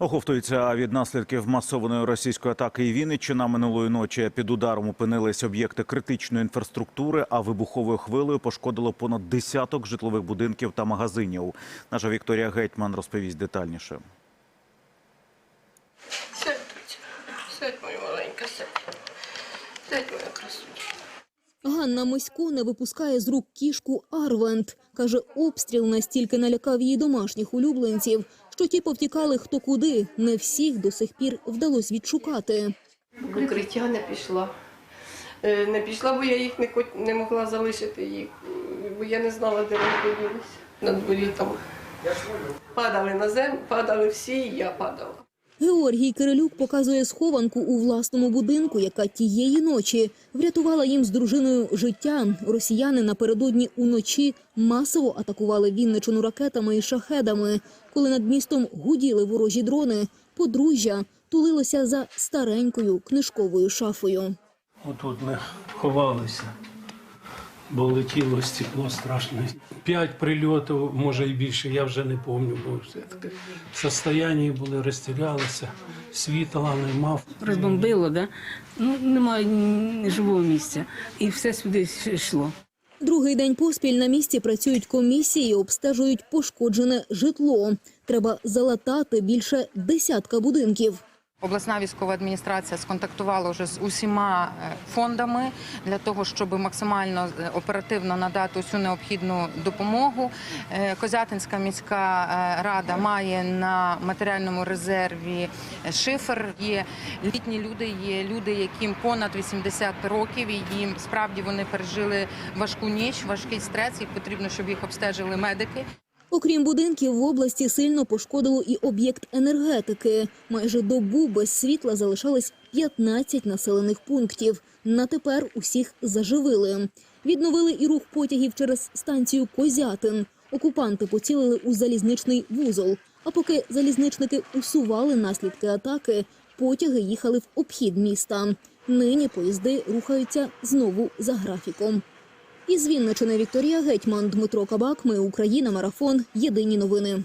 Оговтується від наслідків масованої російської атаки і Вінниччина минулої ночі. Під ударом опинились об'єкти критичної інфраструктури, а вибуховою хвилею пошкодило понад десяток житлових будинків та магазинів. Наша Вікторія Гетьман розповість детальніше. Сядь. Сядь, моя маленька, сядь. Сядь, моя красуня. Ганна Мисько не випускає з рук кішку Арвент. Каже, обстріл настільки налякав її домашніх улюбленців, що ті повтікали хто куди. Не всіх до сих пір вдалося відшукати. В укриття не пішла. Е, Не пішла, бо я їх не, не могла залишити їх, бо я не знала, де вони поділися. На дворі там падали на землю, падали всі, і я падала. Георгій Кирилюк показує схованку у власному будинку, яка тієї ночі врятувала їм з дружиною життя. Росіяни напередодні уночі масово атакували Вінничину ракетами і шахедами. Коли над містом гуділи ворожі дрони, подружжя тулилося за старенькою книжковою шафою. Отут ми ховалися, бо летіло стекло страшно. П'ять прильотів, може і більше, я вже не пам'ятаю, бо все таке. В состоянні були, розтірялися, світла не мав. розбомбило, да? ну немає живого місця. І все сюди йшло. Другий день поспіль на місці працюють комісії, обстежують пошкоджене житло. Треба залатати більше десятка будинків. Обласна військова адміністрація сконтактувала вже з усіма е, фондами для того, щоб максимально е, оперативно надати усю необхідну допомогу. Е, Козятинська міська рада має на матеріальному резерві шифер. Є літні люди, є люди, яким понад 80 років, і їм справді вони пережили важку ніч, важкий стрес. Їх потрібно, щоб їх обстежили медики. Окрім будинків, в області сильно пошкодило і об'єкт енергетики. Майже добу без світла залишались 15 населених пунктів. На тепер усіх заживили. Відновили і рух потягів через станцію Козятин. Окупанти поцілили у залізничний вузол. А поки залізничники усували наслідки атаки, потяги їхали в обхід міста. Нині поїзди рухаються знову за графіком. Із Вінничини Вікторія Гетьман, Дмитро Кабак. Ми Україна. Марафон. Єдині новини.